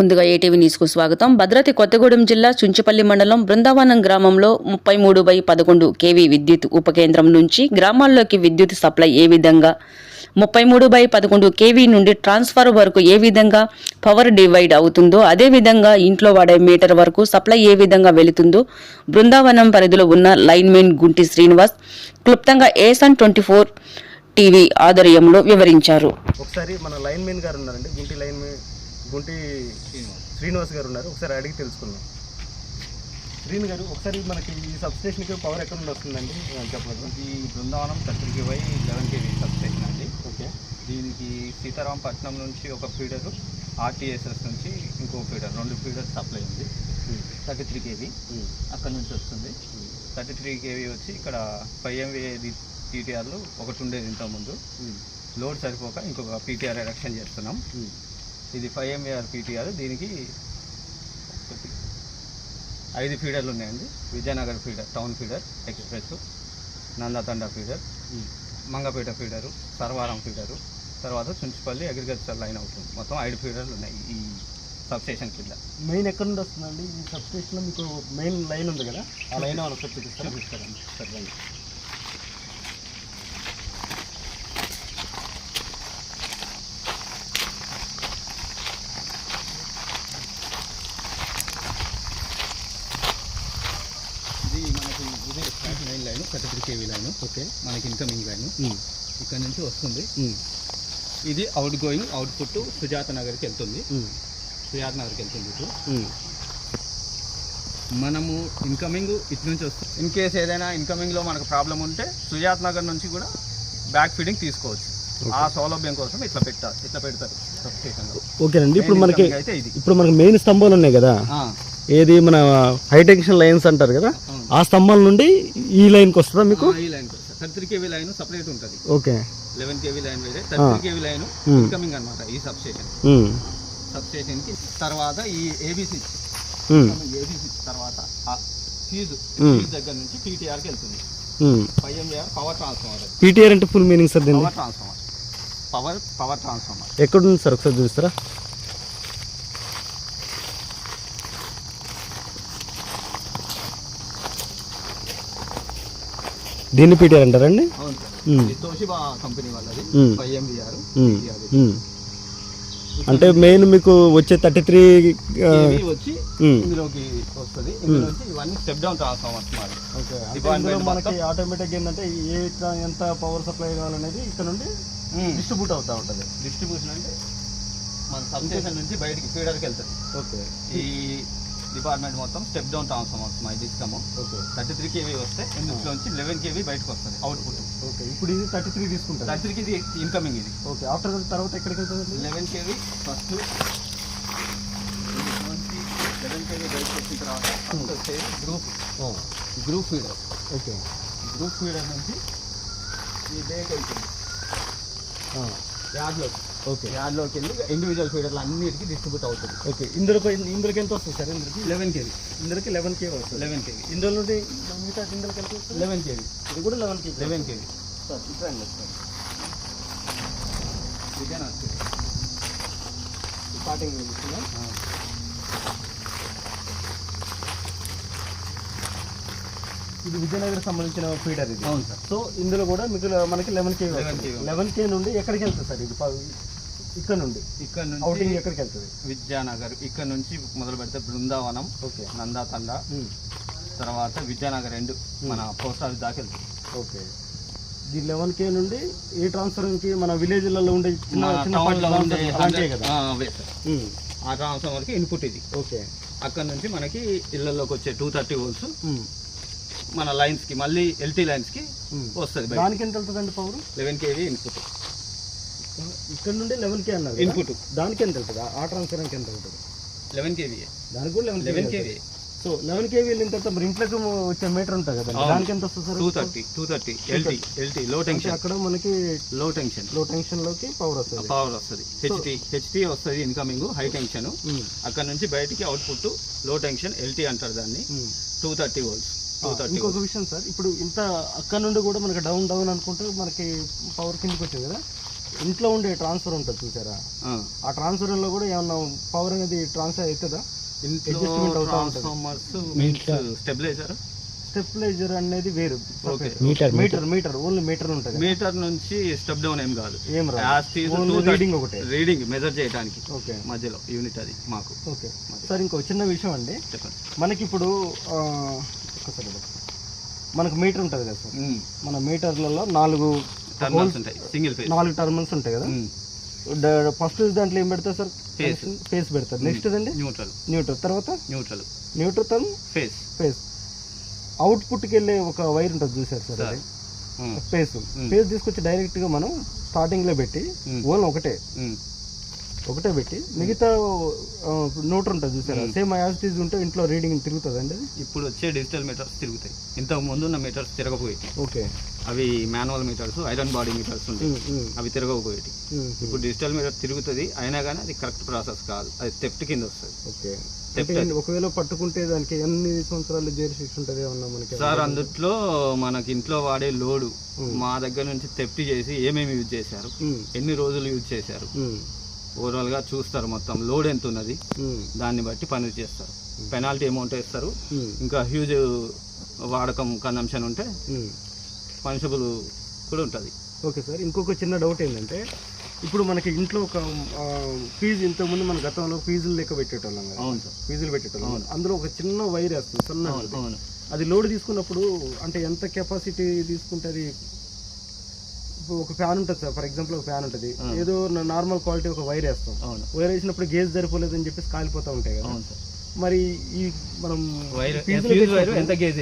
ముందుగా ఏటీవీ న్యూస్కు స్వాగతం. భద్రాద్రి కొత్తగూడెం జిల్లా చుంచపల్లి మండలం బృందావనం గ్రామంలో ముప్పై మూడు బై పదకొండు కేవీ విద్యుత్ ఉపకేంద్రం నుంచి గ్రామాల్లోకి విద్యుత్ సప్లై ఏ విధంగా? ముప్పై మూడు బై పదకొండు కేవీ నుండి ట్రాన్స్ఫర్ వరకు ఏ విధంగా పవర్ డివైడ్ అవుతుందో అదే విధంగా ఇంట్లో వాడే మీటర్ వరకు సప్లై ఏ విధంగా వెళుతుందో బృందావనం పరిధిలో ఉన్న లైన్మెన్ గుంటి శ్రీనివాస్ క్లుప్తంగా ఏసన్ ట్వంటీ ఫోర్ టీవీ ఆధ్వర్యంలో వివరించారు. ఒకసారి మన లైన్మెన్ గారు ఉన్నారండి. గుంటి లైన్మెన్ గుంటి శ్రీనివాస్ గారు ఉన్నారు. ఒకసారి అడిగి తెలుసుకుందాం. శ్రీను గారు ఒకసారి మనకి ఈ సబ్స్టేషన్కి పవర్ ఎక్కడ నుండి వస్తుందండి? ఆ, చెప్పగలరా? ఇది బృందావనం థర్టీకి వై లెవెన్ కేవీ సబ్స్టేషన్ అండి. ఓకే. దీనికి సీతారాంపట్నం నుంచి ఒక ఫీడరు ఆర్టీఎస్ఎస్ నుంచి ఇంకో ఫీడర్ రెండు ఫీడర్స్ సప్లై ఉంది. థర్టీ త్రీ కేవీ అక్కడ నుంచి వస్తుంది. థర్టీ త్రీ కేవీ వచ్చి ఇక్కడ ఫైవ్ ఎంవీ పీటీఆర్లు ఒకటి ఉండేది ఇంతకుముందు. లోడ్ సరిపోక ఇంకొక పీటీఆర్ ఎలక్షన్ చేస్తున్నాం. ఇది ఫైవ్ ఎంఏఆర్ పీటీఆర్ దీనికి ఐదు ఫీడర్లు ఉన్నాయండి Vijayanagar feeder town feeder express Nandathanda feeder Mangapeta feeder Sarvaram feeder తర్వాత చుంచుపల్లి అగ్రికల్చర్ లైన్ అవుతుంది మొత్తం ఐదు ఫీడర్లు ఉన్నాయి ఈ సబ్స్టేషన్ కింద మెయిన్ ఎక్కడ నుండి వస్తుందండి ఈ సబ్స్టేషన్లో మీకు మెయిన్ లైన్ ఉంది కదా ఆ లైన్ ఒకసారి చూపిస్తారా చూపిస్తారండి సరే రండి. ఇది మనకి ఇది main line thirty line okay. మనకి ఇన్కమింగ్ లైన్ ఇక్కడ నుంచి వస్తుంది. ఇది అవుట్ గోయింగ్ అవుట్పుట్ సుజాత నగర్కి వెళ్తుంది. సుజాత నగర్కి వెళ్తుంది ఇటు. మనము ఇన్కమింగ్ ఇటు నుంచి వస్తుంది ఇన్ కేస్ ఏదైనా ఇన్కమింగ్లో మనకు ప్రాబ్లం ఉంటే సుజాత్ నగర్ నుంచి కూడా బ్యాక్ ఫీడింగ్ తీసుకోవచ్చు. ఆ సౌలభ్యం కోసం ఇట్లా పెట్టారు ఇట్లా పెడతారు. ఓకేనండి. ఇప్పుడు మనకి ఇప్పుడు మనకి మెయిన్ స్తంభాలు ఉన్నాయి కదా. ఏది మన హైటెన్షన్ లైన్స్ అంటారు కదా. ఆ స్తంభాల నుండి ఈ లైన్కి వస్తుందా మీకు? ఆ, ఈ line thirty three KV line separate ఉంటుంది. ఓకే. లెవెన్ కేవీ లైన్ వేరే. Thirty three KV line. Incoming అనమాట ఈ తర్వాత ఈ ఏబీసీ ఉమ్. ఏబీసీ తర్వాత ఫీజు. ఫీజు దగ్గర నుంచి పీటీఆర్కి వెళ్తుంది. పవర్ ట్రాన్స్ఫార్మర్ పీటీఆర్ అంటే full meaning sir power transformer power power transformer ఎక్కడ ఉంది సార్? ఒకసారి చూస్తారా దీన్ని పీటీఆర్ అంటారండి అవును సార్ ఉమ్. ఇది తోషిబా కంపెనీ వాళ్ళది Hmm. Five MBR. ఉమ్. ఉమ్. అంటే మెయిన్ మీకు వచ్చే థర్టీ త్రీ వచ్చి ఇందులోకి వస్తుంది. ఇవన్నీ స్టెప్ డౌన్ ట్రాన్స్ఫార్మర్స్ మాది Department మనకి ఆటోమేటిక్ ఏంటంటే ఏ ఎంత పవర్ సప్లై కావాలనేది ఇక్కడ నుండి డిస్ట్రిబ్యూట్ అవుతా ఉంటుంది. డిస్ట్రిబ్యూషన్ అంటే మన సబ్స్టేషన్ నుంచి బయటికి ఫీడర్కి వెళ్తుంది. ఓకే. ఈ డిపార్ట్మెంట్ మొత్తం స్టెప్ డౌన్ ట్రాన్స్ఫార్మర్స్ మా ఓకే. థర్టీ త్రీ కేవీ వస్తే ఇందులోంచి లెవెన్ కేవీ బయటకు వస్తుంది అవుట్పుట్ ఓకే. ఇప్పుడు ఇది థర్టీ త్రీ తీసుకుంటారు. థర్టీ త్రీకి ఇది ఇన్కమింగ్ ఇది. ఓకే. ఆఫ్టర్ తర్వాత ఎక్కడికి వెళ్తుంది eleven KV first eleven KV బయటకు వచ్చిన తర్వాత group group feeder okay. Group feeder నుంచి ఈ బేక్ వెళ్తుంది యార్డ్లోకి ఓకే యార్డ్లోకి వెళ్ళి ఇండివిజువల్ ఫీడర్లు అన్నిటికీ డిస్ట్రిబ్యూట్ అవుతుంది. ఓకే ఇందులో ఇందులోకి ఎంత వస్తుంది సార్ ఇందులోకి? లెవెన్ కేవీ ఇందులోకి లెవెన్ కే వస్తుంది లెవెన్ కేవీ ఇందులో నుండి మిగతా ఇందులోకి ఎంత వస్తుంది లెవెన్ కేవీ ఇది కూడా eleven K eleven KV sir ఇట్లా అండి సార్. విజయనగర్ స్టార్టింగ్ ఇది విజయనగర్ సంబంధించిన ఫీడర్ ఇది. అవును సార్. సో ఇందులో కూడా మీకు మనకి లెవెన్ కే 11K లెవెన్ కే నుండి ఎక్కడికి వెళ్తుంది సార్ ఇది? ఇక్కడ నుండి? ఇక్కడ అవుటింగ్ నుంచి ఎక్కడికి వెళ్తుంది? విద్యానగర్. ఇక్కడ నుంచి మొదలు పెడితే బృందావనం ఓకే. నందాతండ తర్వాత విద్యానగర్ రెండు మన పోస్ట్ ఆఫీస్ దాకా వెళ్తుంది. ఓకే. ఈ లెవెన్ కే నుండి ఏ ట్రాన్స్ఫర్కి మన విలేజ్లలో ఉండే చిన్న చిన్న కదా? ఆ, ఆ ట్రాన్స్ఫార్మర్కి ఇన్పుట్ ఇది. ఓకే. అక్కడ నుంచి మనకి ఇళ్ళల్లోకి వచ్చే టూ థర్టీ వోల్ట్స్ ఉమ్, మన లైన్స్కి మళ్ళీ ఎల్టీ లైన్స్కి ఉమ్. వస్తుంది దానికి ఎంత వెళ్తుందండి పవర్ లెవెన్ కేవీ ఇన్పుట్ ఇక్కడ నుండి లెవెన్ కే అన్నారు? ఇన్పుట్ దానికి ఎంత వెళ్తుంది ఆ ట్రాన్స్ఫర్కి ఎంత వెళ్తుంది లెవెన్ కేవీ దానికి కూడా eleven eleven KV so eleven KV వెళ్ళిన తర్వాత మరి ఇంట్లోకి వచ్చే మీటర్ ఉంటుంది కదా. దానికి ఎంత వస్తుంది sir? Two thirty two thirty LT LT low tension అక్కడ మనకి లో టెన్షన్లో టెన్షన్లోకి పవర్ వస్తుంది. పవర్ వస్తుంది. హెచ్టీ హెచ్టీ వస్తుంది ఇన్కమింగ్ హై టెన్షన్ అక్కడ నుంచి బయటికి అవుట్పుట్లో టెన్షన్ ఎల్టీ అంటారు దాన్ని. Two thirty volts two thirty ఇంకొక విషయం సార్. ఇప్పుడు ఇంత అక్కడ నుండి కూడా మనకి డౌన్ డౌన్ అనుకుంటే మనకి పవర్ కిందకి వచ్చింది కదా? ఇంట్లో ఉండే ట్రాన్స్ఫర్ ఉంటుంది చూసారా? ఆ. ఆ ట్రాన్స్ఫర్లో కూడా ఏమన్నా పవర్ అనేది ట్రాన్స్ఫర్ అవుతుందా? అవుతా ఉంటుంది. స్టెబిలైజర్ స్టెప్లైజర్ అనేది వేరు. Okay meter meter meter only meter ఉంటుంది మీటర్ నుంచి స్టెప్ డౌన్ ఏం కాదు. ఏం రీడింగ్ ఒకటే. రీడింగ్ మెజర్ చేయడానికి ఓకే మధ్యలో యూనిట్ అది మాకు. ఓకే సార్ ఇంకో చిన్న విషయం అండి. చెప్పండి. మనకి ఇప్పుడు ఆ, ఒక్కసారి. మనకు మీటర్ ఉంటుంది కదా సార్. మన మీటర్లలో నాలుగు టర్మినల్స్ ఉంటాయి. సింగిల్ ఫేజ్ నాలుగు టర్మినల్స్ ఉంటాయి కదా. ఫస్ట్ దాంట్లో ఏం పెడతారు సార్? Phase. ఫేస్ పెడతారు. నెక్స్ట్ అండి న్యూట్రల్ న్యూట్రల్ తర్వాత? Neutral neutral term phase phase అవుట్పుట్కి వెళ్ళే ఒక వైర్ ఉంటుంది చూసారు సార్ అది. ఫేస్ ఫేస్ తీసుకొచ్చి డైరెక్ట్గా మనం స్టార్టింగ్లో పెట్టి. ఓన్ ఒకటే. ఒకటే పెట్టి మిగతా నోటర్ ఉంటుంది చూసారా? సేమ్ యాజిటీస్ ఉంటే ఇంట్లో రీడింగ్ తిరుగుతుందండి అది? ఇప్పుడు వచ్చే డిజిటల్ మీటర్స్ తిరుగుతాయి. ఇంతకు ముందు ఉన్న మీటర్స్ తిరగపోయి ఓకే. అవి manual meters iron body meters ఉంటాయి అవి తిరగకపోయేటి ఇప్పుడు డిజిటల్ మీటర్ తిరుగుతుంది అయినా కానీ అది కరెక్ట్ ప్రాసెస్ కాదు. అది తెఫ్ట్ కింద వస్తుంది. ఓకే. ఒకవేళ పట్టుకుంటే దానికి ఎన్ని సంవత్సరాలు జైలు శిక్ష ఉంటుంది ఏమన్నా మనకి సార్ అందుట్లో మనకి ఇంట్లో వాడే లోడు మా దగ్గర నుంచి తెఫ్ట్ చేసి ఏమేమి యూజ్ చేశారు? ఎన్ని రోజులు యూజ్ చేశారు? ఉమ్, ఓవరాల్గా చూస్తారు మొత్తం లోడ్ ఎంత ఉన్నది. దాన్ని బట్టి పని చేస్తారు. పెనాల్టీ అమౌంట్ వేస్తారు. ఇంకా హ్యూజ్ వాడకం కన్సంప్షన్ ఉంటే. పనిషబుల్ కూడా ఉంటుంది. ఓకే సార్ ఇంకొక చిన్న డౌట్ ఏంటంటే ఇప్పుడు మనకి ఇంట్లో ఒక ఫీజు ఇంతకుముందు మన గతంలో ఫీజులు లెక్క పెట్టేటోళ్ళం కదా. అవును సార్. ఫీజులు పెట్టేటోళ్ళం. అందులో ఒక చిన్న వైర్ వేస్తుంది సన్న అవును అది లోడ్ తీసుకున్నప్పుడు అంటే ఎంత కెపాసిటీ తీసుకుంటుంది ఇప్పుడు ఒక ఫ్యాన్ ఉంటుంది సార్. ఫర్ ఎగ్జాంపుల్ ఒక ఫ్యాన్ ఉంటుంది. ఏదో నార్మల్ క్వాలిటీ ఒక వైర్ వేస్తాం. వైర్ వేసినప్పుడు గేజ్ సరిపోలేదని చెప్పేసి కాలిపోతూ ఉంటాయి కదా. మరి ఈ మనం వైర్ ఎంత గేజ్